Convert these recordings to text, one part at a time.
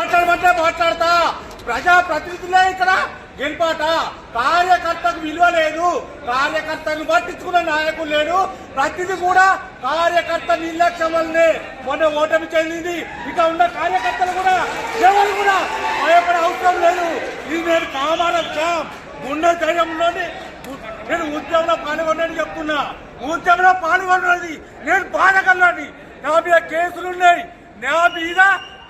మాట్లాడమంటే మాట్లాడతా. ప్రజా ప్రతినిధులే ఇక్కడ గెలిపాట. కార్యకర్తకు విలువ లేదు. కార్యకర్తను పట్టించుకున్న నాయకులు లేడు. ప్రతిది కూడా కార్యకర్త నిర్లక్ష్యం వల్లనే మొన్న ఓటమి చెందింది. ఇక ఉన్న కార్యకర్తలు కూడా ఎవరు కూడా భయపడే అవసరం లేదు. ఇది నేను కామాన గుండె ధైర్యంలోని నేను ఉద్యమంలో పాల్గొన్నాను చెప్తున్నా ఉద్యమంలో పాల్గొన్నది. నేను బాధకల్లాని నా మీద కేసులున్నాయి. నా మీద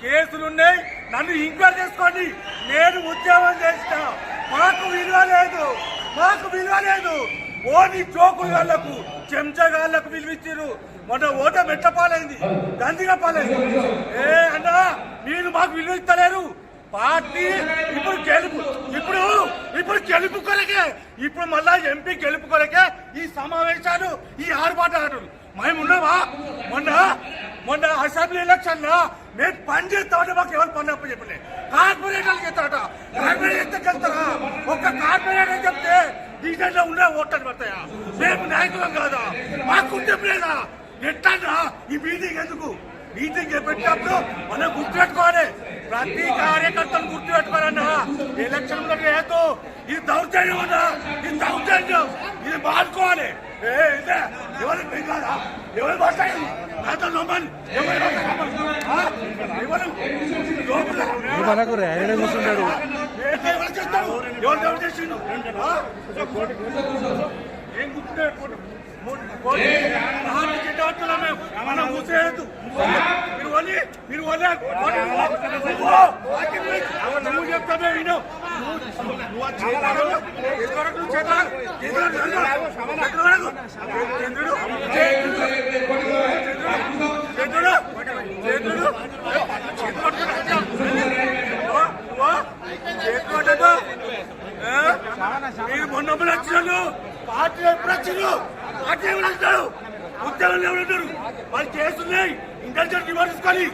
కేసులున్నాయి. నన్ను ఇంక్వైరీ చేసుకోండి. నేను ఉద్యోగం చేసిన మాకు విలువ లేదు. మాకు విలువ లేదు. ఓని జోకులు వాళ్ళకు చెంచగాళ్ళకు విలువిచ్చారు మొన్న ఓట మెట్ట పాలైంది. దందిగా పాలైంది. ఏ అన్నా మీరు మాకు విలువ ఇస్తలేరు. పార్టీ ఇప్పుడు గెలుపు ఇప్పుడు ఇప్పుడు గెలుపు కొరకే ఇప్పుడు మళ్ళా ఎంపీ గెలుపు కొరకే ఈ సమావేశాలు ఈ ఆర్భాటాలు. మేము ఉన్నావా మొన్న మొన్న అసెంబ్లీ ఎలక్షన్లో మేము పని చేస్తామంటే మాకు ఎవరు పని అప్పు చెప్పలే? కార్పొరేటర్కి ఎత్తారట కార్పొరేటర్ వెళ్తారా? ఒక్క కార్పొరేటర్ చెప్తే డీజెంట్లో ఉండే ఓట్లు పడతాయా? మేము నాయకులం కాదా? మాకు ఉద్యమం లేదా? ఎట్లా ఈ మీటింగ్ ఎందుకు? మీటింగ్ పెట్టినప్పుడు మనం గుర్తుపెట్టుకోవాలి. ప్రతి కార్యకర్తను గుర్తుపెట్టుకోవాలన్నా ఎలక్షన్ లేదు ఇది దౌర్జన్యం అన్నా ఇది దౌర్జన్యం. ఏ ఇదే ఎవరు కాదా ఎవరు మాట్లాడింది నాతో నమ్మని మనకు ఆయన కూర్చున్నాడు ఎవరు ఎవరు ఎవరు చేసిండు? ఏం గుర్తుపెట్టుకోండి మనం కూర్చోలేదు. మీరు వలి మీరు వలి మీరు మొన్న వచ్చినారు పార్టీ ఎప్పుడు వచ్చినారు పార్టీ ఎవరు వస్తారు ఉద్యోగులు ఎవరు ఉంటారు వాళ్ళు చేస్తున్నాయి ఇంటెలిజెంట్ నివారించుకొని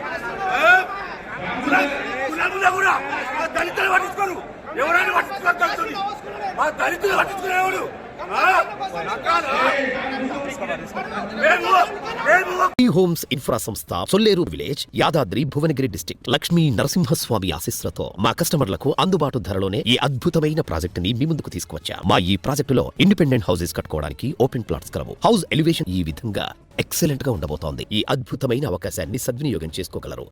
కూడా దళితులు పట్టించుకోరు ఎవరైనా పట్టించుకోరు మా దళితులు పట్టించుకునే ఎవరు? ఈ హోమ్స్ ఇన్ఫ్రా సంస్థ సొల్లేరు విలేజ్ యాదాద్రి భువనగిరి డిస్టిక్ లక్ష్మీ నరసింహస్వామి ఆశీస్సులతో మా కస్టమర్లకు అందుబాటు ధరలోనే ఈ అద్భుతమైన ప్రాజెక్ట్ని మీ ముందుకు తీసుకువచ్చా. మా ఈ ప్రాజెక్టులో ఇండిపెండెంట్ హౌసెస్ కట్టుకోవడానికి ఓపెన్ ప్లాట్స్ కలవు. హౌస్ ఎలివేషన్ ఈ విధంగా ఎక్సలెంట్గా ఉండబోతోంది. ఈ అద్భుతమైన అవకాశాన్ని సద్వినియోగం చేసుకోగలరు.